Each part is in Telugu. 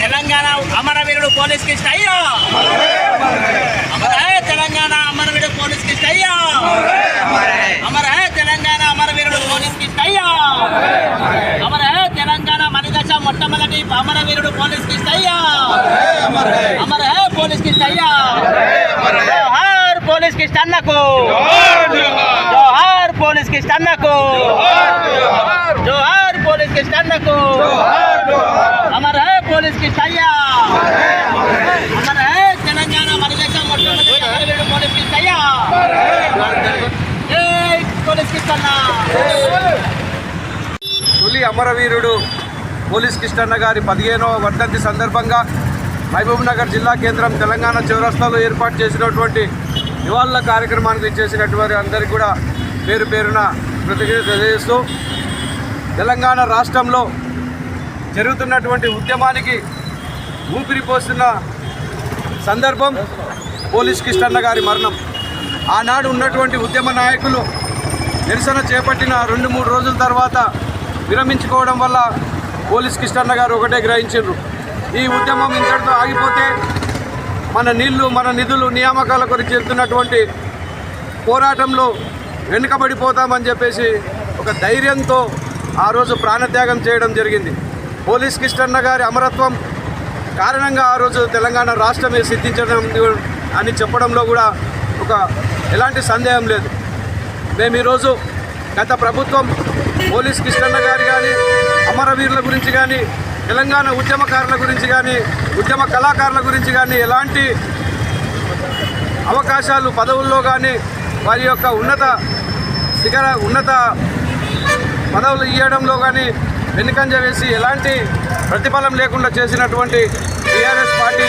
తెలంగాణ అమరవీరుడు పోలీస్కి తెలంగాణ అమరవీరుడు పోలీస్కి అమర తెలంగాణ అమరవీరుడు పోలీస్కి అమర తెలంగాణ మణిదశ మొట్టమొదటి అమరవీరుడు పోలీస్కి స్టయ్యా అమర హే పోలీస్కి స్టయ్యా జోహార్ పోలీస్కి స్టన్నకు జోహార్ పోలీస్కి స్టన్నకు. జోహార్ పోలీస్కి స్టన్నకు. అమర్ హై పోలీస్కి సయ్యా అమర్ హై తెలంగాణ మణిదేశ మొట్టమొదటి పోలీస్కి సయ్యా జై పోలీస్కి తొలి అమరవీరుడు పోలీస్ కిష్టన్న గారి పదిహేనవ వర్ధంతి సందర్భంగా మహబూబ్ నగర్ జిల్లా కేంద్రం తెలంగాణ చౌరస్తాలో ఏర్పాటు చేసినటువంటి ఇవాళ కార్యక్రమానికి ఇచ్చేసినటువంటి అందరికీ కూడా పేరు పేరున కృతజ్ఞత తెలియజేస్తూ తెలంగాణ రాష్ట్రంలో జరుగుతున్నటువంటి ఉద్యమానికి ఊపిరి పోస్తున్న సందర్భం పోలీస్ కిష్టన్న గారి మరణం. ఆనాడు ఉన్నటువంటి ఉద్యమ నాయకులు నిరసన చేపట్టిన రెండు మూడు రోజుల తర్వాత విరమించుకోవడం వల్ల పోలీస్ కిష్టన్న గారు ఒకటే గ్రహించారు ఈ ఉద్యమం ఇంతటితో ఆగిపోతే మన నీళ్ళు మన నిధులు నియామకాల గురించి వెళ్తున్నటువంటి పోరాటంలో వెనుకబడిపోతామని చెప్పేసి ఒక ధైర్యంతో ఆ రోజు ప్రాణత్యాగం చేయడం జరిగింది. పోలీస్ కృష్ణన్న గారి అమరత్వం కారణంగా ఆ రోజు తెలంగాణ రాష్ట్రమే సిద్ధించడం అని చెప్పడంలో కూడా ఒక ఎలాంటి సందేహం లేదు. మేము ఈరోజు గత ప్రభుత్వం పోలీస్ కృష్ణన్న గారి కానీ అమరవీరుల గురించి కానీ తెలంగాణ ఉద్యమకారుల గురించి కానీ ఉద్యమ కళాకారుల గురించి కానీ ఎలాంటి అవకాశాలు పదవుల్లో కానీ వారి యొక్క ఉన్నత శిఖర ఉన్నత పదవులు ఇవ్వడంలో కానీ వెనుకంజ వేసి ఎలాంటి ప్రతిఫలం లేకుండా చేసినటువంటి టీఆర్ఎస్ పార్టీ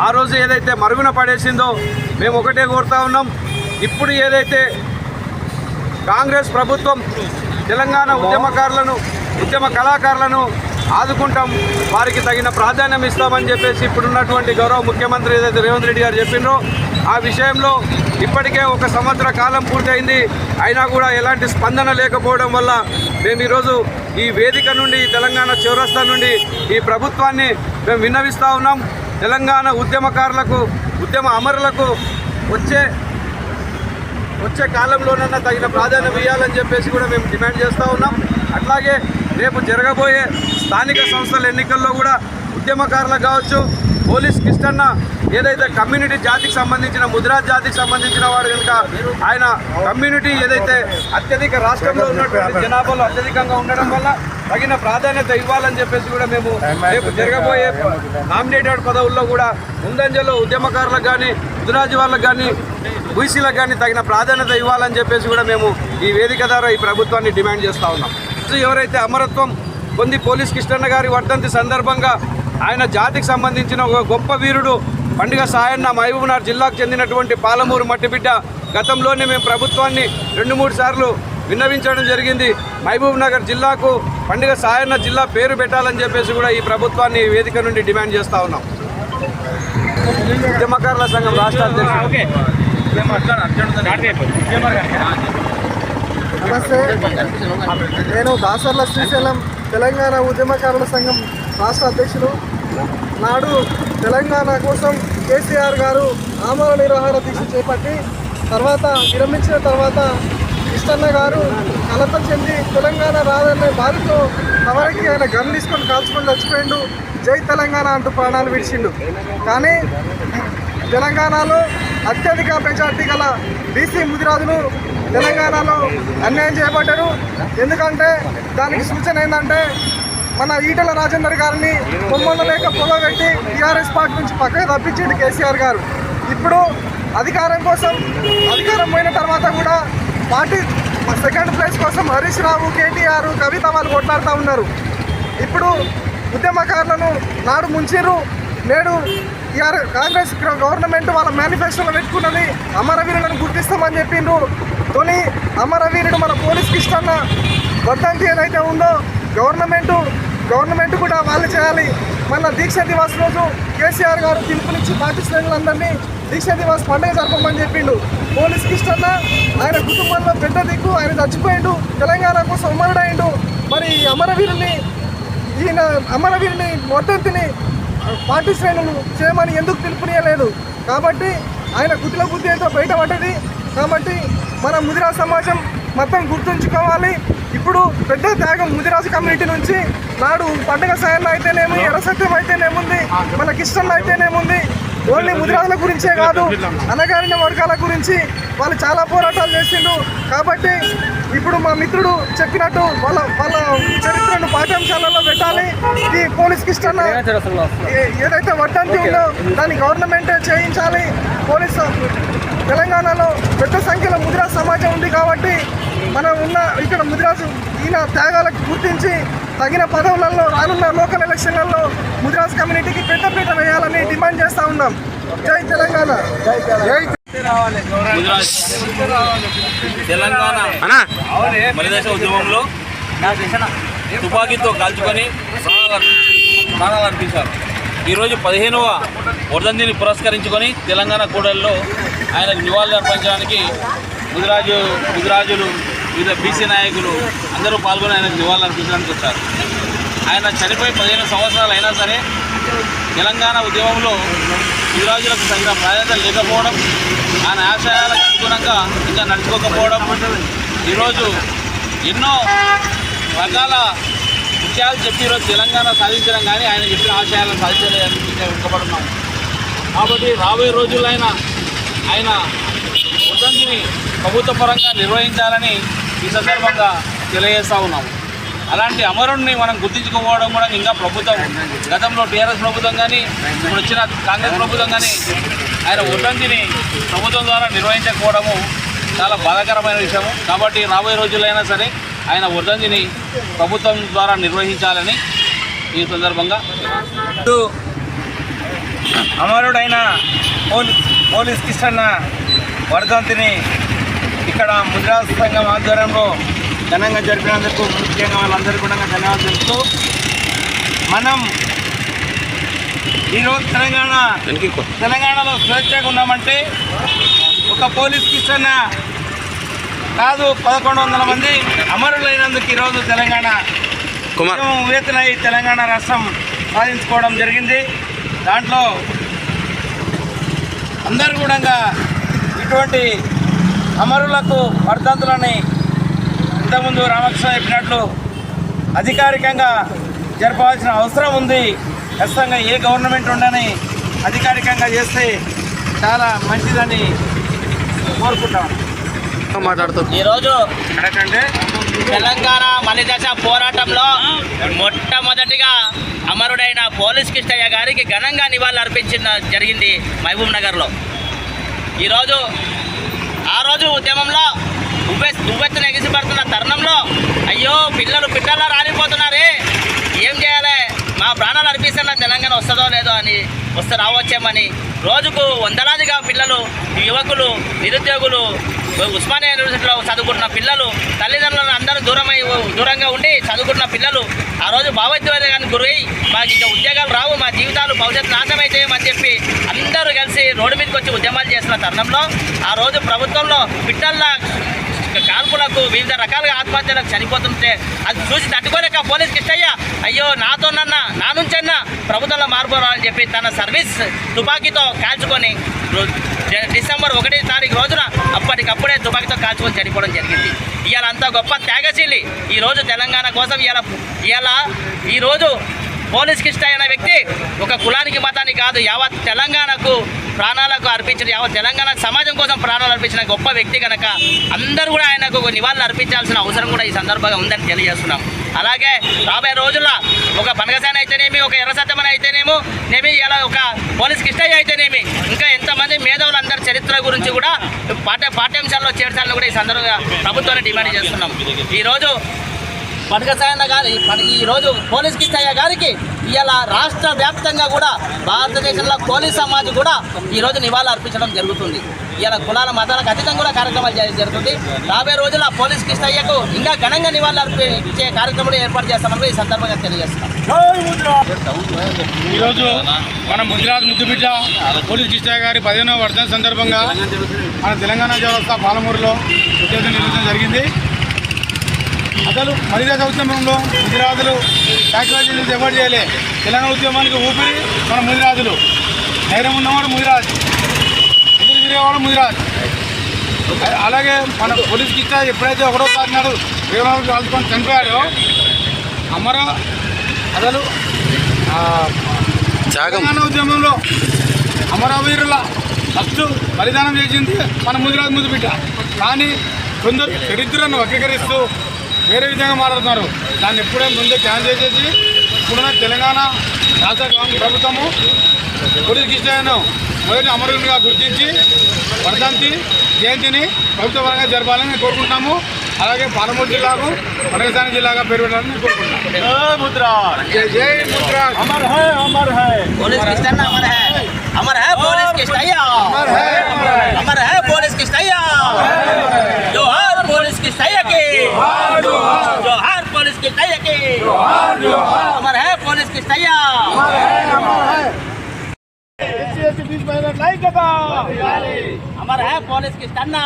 ఆ రోజు ఏదైతే మరుగున పడేసిందో మేము ఒకటే కోరుతా ఉన్నాం. ఇప్పుడు ఏదైతే కాంగ్రెస్ ప్రభుత్వం తెలంగాణ ఉద్యమకారులను ఉద్యమ కళాకారులను ఆదుకుంటాం. వారికి తగిన ప్రాధాన్యం ఇస్తామని చెప్పేసి ఇప్పుడున్నటువంటి గౌరవ ముఖ్యమంత్రి ఏదైతే రేవంత్ రెడ్డి గారు చెప్పినో ఆ విషయంలో ఇప్పటికే ఒక సంవత్సర కాలం పూర్తయింది. అయినా కూడా ఎలాంటి స్పందన లేకపోవడం వల్ల మేము ఈరోజు ఈ వేదిక నుండి తెలంగాణ చౌరస్తా నుండి ఈ ప్రభుత్వాన్ని మేము విన్నవిస్తూ ఉన్నాం. తెలంగాణ ఉద్యమకారులకు ఉద్యమ అమరులకు వచ్చే వచ్చే కాలంలోనన్నా తగిన ప్రాధాన్యం ఇవ్వాలని చెప్పేసి కూడా మేము డిమాండ్ చేస్తూ ఉన్నాం. అట్లాగే రేపు జరగబోయే స్థానిక సంస్థల ఎన్నికల్లో కూడా ఉద్యమకారులకు కావచ్చు పోలీస్ కిష్టన్న ఏదైతే కమ్యూనిటీ జాతికి సంబంధించిన ముద్రా జాతికి సంబంధించిన వాడు కనుక ఆయన కమ్యూనిటీ ఏదైతే అత్యధిక రాష్ట్రంలో ఉన్నటువంటి జనాభాలో అత్యధికంగా ఉండడం వల్ల తగిన ప్రాధాన్యత ఇవ్వాలని చెప్పేసి కూడా మేము రేపు జరగబోయే నామినేటెడ్ పదవుల్లో కూడా ముందంజలో ఉద్యమకారులకు కానీ ముద్రాజ్ వాళ్ళకు కానీ బీసీలకు కానీ తగిన ప్రాధాన్యత ఇవ్వాలని చెప్పేసి కూడా మేము ఈ వేదిక ద్వారా ఈ ప్రభుత్వాన్ని డిమాండ్ చేస్తూ ఉన్నాం. ఎవరైతే అమరత్వం పొంది పోలీస్ కిష్టన్న గారి వర్ధంతి సందర్భంగా ఆయన జాతికి సంబంధించిన ఒక గొప్ప వీరుడు పండుగ సాయన్న మహబూబ్నగర్ జిల్లాకు చెందినటువంటి పాలమూరు మట్టిబిడ్డ. గతంలోనే మేము ప్రభుత్వాన్ని రెండు మూడు సార్లు విన్నవించడం జరిగింది. మహబూబ్ నగర్ జిల్లాకు పండుగ సాయన్న జిల్లా పేరు పెట్టాలని చెప్పేసి కూడా ఈ ప్రభుత్వాన్ని వేదిక నుండి డిమాండ్ చేస్తూ ఉన్నాం. ఉద్యమకారుల సంఘం రాష్ట్ర అధ్యక్షుడు. నమస్తే. నేను దాసర్ల శ్రీశైలం తెలంగాణ ఉద్యమకారుల సంఘం రాష్ట్ర అధ్యక్షులు. నాడు తెలంగాణ కోసం కేసీఆర్ గారు ఆమరణ నిర్వహణ దీక్ష చేపట్టి తర్వాత విరమించిన తర్వాత కృష్ణన్న గారు కలత చెంది తెలంగాణ రాదనే బాధతో ఎవరికి ఆయన గన్ తీసుకొని కాల్చుకొని చచ్చిపోయిండు. జై తెలంగాణ అంటూ ప్రాణాలు విడిచిండు. కానీ తెలంగాణలో అత్యధిక మెజార్టీ గల బీసీ ముదిరాజును తెలంగాణలో అన్యాయం చేయబడ్డారు. ఎందుకంటే దానికి సూచన ఏంటంటే మన ఈటల రాజేందర్ గారిని కొమ్మల లేక పొగబెట్టి టీఆర్ఎస్ పార్టీ నుంచి పక్కకు తప్పించింది కేసీఆర్ గారు. ఇప్పుడు అధికారం కోసం అధికారం పోయిన తర్వాత కూడా పార్టీ సెకండ్ ప్లేస్ కోసం హరీష్ రావు కేటీఆర్ కవిత వాళ్ళు కొట్లాడుతూ ఉన్నారు. ఇప్పుడు ఉద్యమకారులను నాడు ముంచిరు నేడు ఈఆర్ కాంగ్రెస్ గవర్నమెంట్ వాళ్ళ మేనిఫెస్టోలో పెట్టుకున్నది అమరవీరులను గుర్తిస్తామని చెప్పిండ్రు. తొలి అమరవీరుడు మన పోలీస్ కిష్టన్న వర్ధంతి ఏదైతే ఉందో గవర్నమెంట్ గవర్నమెంట్ కూడా వాళ్ళు చేయాలి. మన దీక్ష దివాస్ రోజు కేసీఆర్ గారు పిలుపునిచ్చి పార్టీ శ్రేణులందరినీ దీక్ష దివాస్ పండుగ జరపమని చెప్పిండు. పోలీస్ కిష్టన్న ఆయన కుటుంబంలో పెద్ద దిక్కు ఆయన చచ్చిపోయిండు తెలంగాణ కోసం అమరుడైండు. మరి ఈ అమరవీరుని ఈయన అమరవీరుని వర్ధంతిని పార్టీ శ్రేణులు చేయమని ఎందుకు పిలుపునియలేదు కాబట్టి ఆయన కుటిల బుద్ధి బయట బయటపడ్డది కాబట్టి మన ముదిరా సమాజం మొత్తం గుర్తుంచుకోవాలి. ఇప్పుడు పెద్ద త్యాగం ముదిరాజు కమ్యూనిటీ నుంచి నాడు పండుగ సాయన్న అయితేనేమి ఎర్రసత్యం అయితేనేముంది మన కిష్టన్ అయితేనేముంది ఓన్లీ ముదిరాజుల గురించే కాదు అనగారిన వర్గాల గురించి వాళ్ళు చాలా పోరాటాలు చేసిండు కాబట్టి ఇప్పుడు మా మిత్రుడు చెప్పినట్టు వాళ్ళ వాళ్ళ చరిత్రను పాఠ్యాంశాలలో పెట్టాలి. ఈ పోలీస్ కిష్టన్న ఏ- ఏదైతే వర్ధంతి ఉందో దాన్ని గవర్నమెంటే చేయించాలి. పోలీసు తెలంగాణలో పెద్ద సంఖ్యలో ముదిరాజ్ సమాజం ఉంది కాబట్టి మనం ఉన్న ఇక్కడ ముదిరాజు ఈయన త్యాగాలకు గుర్తించి తగిన పదవులలో రానున్న లోకల్ ఎలక్షన్లలో ముదిరాజ్ కమ్యూనిటీకి పెద్దపీట వేయాలని డిమాండ్ చేస్తా ఉన్నాం. జై తెలంగాణ. జై తెలంగాణ. మలిదశ ఉద్యమంలో తుపాకీతో కాల్చుకొని ప్రాణాలు అర్పించారు. ఈరోజు పదిహేనవ వర్ధంతిని పురస్కరించుకొని తెలంగాణ కూడలిలో ఆయనకు నివాళులు అర్పించడానికి ముదిరాజు ముదిరాజులు వివిధ బీసీ నాయకులు అందరూ పాల్గొని ఆయనకు నివాళులర్పించడానికి వచ్చారు. ఆయన చనిపోయి పదిహేను సంవత్సరాలు అయినా సరే తెలంగాణ ఉద్యమంలో యువరాజులకు తగిన ప్రాధాన్యత లేకపోవడం ఆయన ఆశయాలకు అనుగుణంగా ఇంకా నడుచుకోకపోవడం ఈరోజు ఎన్నో రకాల విషయాలు చెప్పి ఈరోజు తెలంగాణ సాధించడం కానీ ఆయన చెప్పిన ఆశయాలను సాధించలేదని వెనుకబడున్నాం. కాబట్టి రాబోయే రోజుల్లో ఆయన ఆయన వృద్ధంతిని ప్రభుత్వ పరంగా నిర్వహించాలని ఈ సందర్భంగా తెలియజేస్తా ఉన్నాము. అలాంటి అమరుణ్ణి మనం గుర్తించుకోవడం కూడా ఇంకా ప్రభుత్వం గతంలో టీఆర్ఎస్ ప్రభుత్వం కానీ ఇప్పుడు వచ్చిన కాంగ్రెస్ ప్రభుత్వం కానీ ఆయన వృద్ధంతిని ప్రభుత్వం ద్వారా నిర్వహించకపోవడము చాలా బాధాకరమైన విషయము. కాబట్టి రాబోయే రోజులైనా సరే ఆయన వృద్ధంతిని ప్రభుత్వం ద్వారా నిర్వహించాలని ఈ సందర్భంగా అమరుడైన పోలీస్ కిషన్న వర్ధంతిని ఇక్కడ ముద్రాస్ సంఘం ఆధ్వర్యంలో ఘనంగా జరిపినందుకు ముఖ్యంగా వాళ్ళందరికీ కూడా ధన్యవాదాలు తెలుపుతూ మనం ఈరోజు తెలంగాణ తెలంగాణలో స్వేచ్ఛగా ఉన్నామంటే ఒక పోలీస్ కిష్టన్న కాదు పదకొండు వందల మంది అమరులైనందుకు ఈరోజు తెలంగాణ వేతనై తెలంగాణ రాష్ట్రం సాధించుకోవడం జరిగింది. దాంట్లో అందరు కూడా ఇటువంటి అమరులకు వర్ధంతులని ఇంతకుముందు రామకృష్ణ చెప్పినట్లు అధికారికంగా జరపవలసిన అవసరం ఉంది. ఖచ్చితంగా ఏ గవర్నమెంట్ ఉండని అధికారికంగా చేస్తే చాలా మంచిదని కోరుకుంటాం. ఈరోజు ఎందుకంటే తెలంగాణ మలిదశ పోరాటంలో మొట్టమొదటిగా అమరుడైన పోలీస్ కిష్టయ్య గారికి ఘనంగా నివాళులు అర్పించిన జరిగింది మహబూబ్ నగర్లో. ఈరోజు ఆ రోజు ఉద్యమంలో ఉవ్వె ఉవ్వెత్తున ఎగిసిపడుతున్న తరుణంలో అయ్యో పిల్లలు పిల్లలు రాలిపోతున్నారే. ఏం చేయాలి? మా ప్రాణాలు అర్పిస్తున్న తెలంగాణ వస్తుందో లేదో అని వస్తే రావచ్చేమని. రోజుకు వందలాదిగా పిల్లలు యువకులు నిరుద్యోగులు ఉస్మానియా యూనివర్సిటీలో చదువుకుంటున్న పిల్లలు తల్లిదండ్రులను దూరమై దూరంగా ఉండి చదువుకున్న పిల్లలు ఆ రోజు భావోద్వేగానికి గురై మాకు ఇంకా ఉద్యోగాలు రావు మా జీవితాలు భవిష్యత్తు నాశనమైతాయని చెప్పి అందరూ కలిసి రోడ్డు మీదకి వచ్చి ఉద్యమాలు చేస్తున్న తరుణంలో ఆ రోజు ప్రభుత్వంలో పిట్టల్లా కాల్పులకు వివిధ రకాలుగా ఆత్మహత్యలకు చనిపోతుంటే అది చూసి తట్టుకోలేక పోలీస్ కిష్టయ్య అయ్యో నాతోనన్నా నా నుంచన్నా ప్రభుత్వంలో మార్పు రావాలని చెప్పి తన సర్వీస్ తుపాకీతో కాల్చుకొని డిసెంబర్ ఒకటి తారీఖు రోజున అప్పటికప్పుడే తుపాకీతో కాల్చుకొని చనిపోవడం జరిగింది. ఇవాళ అంత గొప్ప త్యాగశీలి. ఈరోజు తెలంగాణ కోసం ఇవాళ ఇవాళ ఈరోజు పోలీస్ కిష్టయ్య అనే వ్యక్తి ఒక కులానికి మతానికి కాదు యావత్ తెలంగాణకు ప్రాణాలకు అర్పించిన యావత్ తెలంగాణ సమాజం కోసం ప్రాణాలు అర్పించిన గొప్ప వ్యక్తి కనుక అందరూ కూడా ఆయనకు ఒక నివాళులు అర్పించాల్సిన అవసరం కూడా ఈ సందర్భంగా ఉందని తెలియజేస్తున్నాం. అలాగే రాబోయే రోజుల్లో ఒక పనగసాన అయితేనేమి ఒక ఎర్రసత్తమని అయితేనేమో నేమి ఇలా ఒక పోలీస్ కిష్టయ్య అయితేనేమి ఇంకా ఎంతమంది మేధావులందరి చరిత్ర గురించి కూడా పాఠ్య పాఠ్యాంశాల్లో చేర్చాలని కూడా ఈ సందర్భంగా ప్రభుత్వాన్ని డిమాండ్ చేస్తున్నాం. ఈరోజు పనకసాయన్న గారి పన- ఈ రోజు పోలీస్ కిష్టయ్య గారికి ఇవాళ రాష్ట్ర వ్యాప్తంగా కూడా భారతదేశంలో పోలీస్ సమాజం కూడా ఈ రోజు నివాళులు అర్పించడం జరుగుతుంది. ఇవాళ కులాల మతాలకు అతీతంగా కూడా కార్యక్రమాలు జరుగుతుంది. రాబోయే రోజుల్లో పోలీస్ కిష్టయ్యకు ఇంకా ఘనంగా నివాళులు అర్పించే కార్యక్రమాలు ఏర్పాటు చేస్తామని ఈ సందర్భంగా తెలియజేస్తున్నాం. ఈరోజు మన ముదిరాజ్ ముద్దుబిడ్డ పోలీస్ కిష్టయ్య గారి పదిహేనవ వర్ధన సందర్భంగా మన తెలంగాణ వ్యవస్థ పాలమూరులో ఉద్యోగం నిర్వహించడం జరిగింది. అసలు మరిదాస ఉద్యమంలో ముదిరాజులు సాక్రిఫైస్ నుంచి ఎవరు చేయలే? తెలంగాణ ఉద్యమానికి ఊపిరి మన ముదిరాజులు. ధైర్యం ఉన్నవాడు ముదిరాజు. ఎదురు తిరిగేవాడు ముదిరాజు. అలాగే మన పోలీస్ కిష్ట ఎప్పుడైతే ఒకటో తారీఖు నాడు వేమనాడు కాల్చుకొని చనిపోయాడో అమర అసలు తెలంగాణ ఉద్యమంలో అమరవీరుల ఫస్ట్ బలిదానం చేసింది మన ముదిరాజు ముద్దు బిడ్డ కానీ కొందరు చరిత్రను వక్రీకరిస్తూ వేరే విధంగా మాట్లాడుతున్నారు. దాన్ని ఎప్పుడే ముందే క్యాన్సిల్ చేసేసి ఇప్పుడున్న తెలంగాణ రాష్ట్ర కాంగ్రెస్ ప్రభుత్వము పోలీస్ కిష్టను మొదటి అమరులుగా గుర్తించి వర్ధంతి జయంతిని ప్రభుత్వ పరంగా జరపాలని కోరుకుంటున్నాము. అలాగే పాలమూరు జిల్లాకు వనగసాని జిల్లాగా పేరు పెట్టాలని కోరుకుంటున్నాం జై జై ముద్రా అమర్ హై అమర్ హై. పోలీస్ కిష్టన్న అమర్ హై. అమర్ హై పోలీస్ కిష్టయ్య అమర్ హై పోలీస్ కిష్టయ్య జోహార్ పోలీస్ కిష్టయ్యకి జోహార్ పోలీస్ కిష్టయ్యకి అమర్ హై పోలీస్ కిష్టయ్య అమర్ హై పోలీస్ కిష్టన్న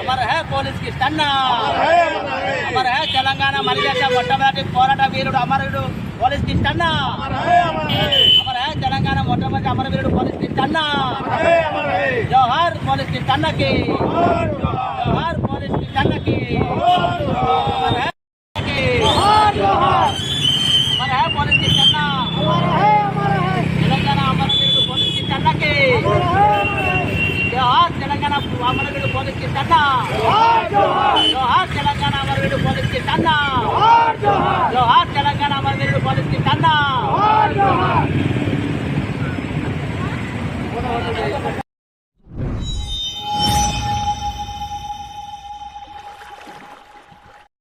అమర్ హై పోలీస్ కిష్టన్న అమర్ హై తెలంగాణ మలిదేశ మొట్టమొదటి పోరాట వీరుడు అమరుడు పోలీస్ కిష్టన్న అమర్ హై తెలంగాణ మొట్టమొదటి అమరవీరుడు పోలీస్ కిష్టన్న జోహార్ పోలీస్ కిష్టన్నకి జోహార్ పోలీస్ కిష్టన్నకి అమర్ హై అమర్ హై పోలీస్ కిష్టన్న తెలంగాణ అమరవీరుడు పోలీస్ కిష్టన్నకి జోహార్ తెలంగాణ అమరవీరుడు పోలీస్ కిష్టన్న జోహార్ తెలంగాణ అమరవీరుడు పోలీస్ కిష్టన్న జోహార్ తెలంగాణ అమరవీరుడు పోలీస్ కిష్టన్న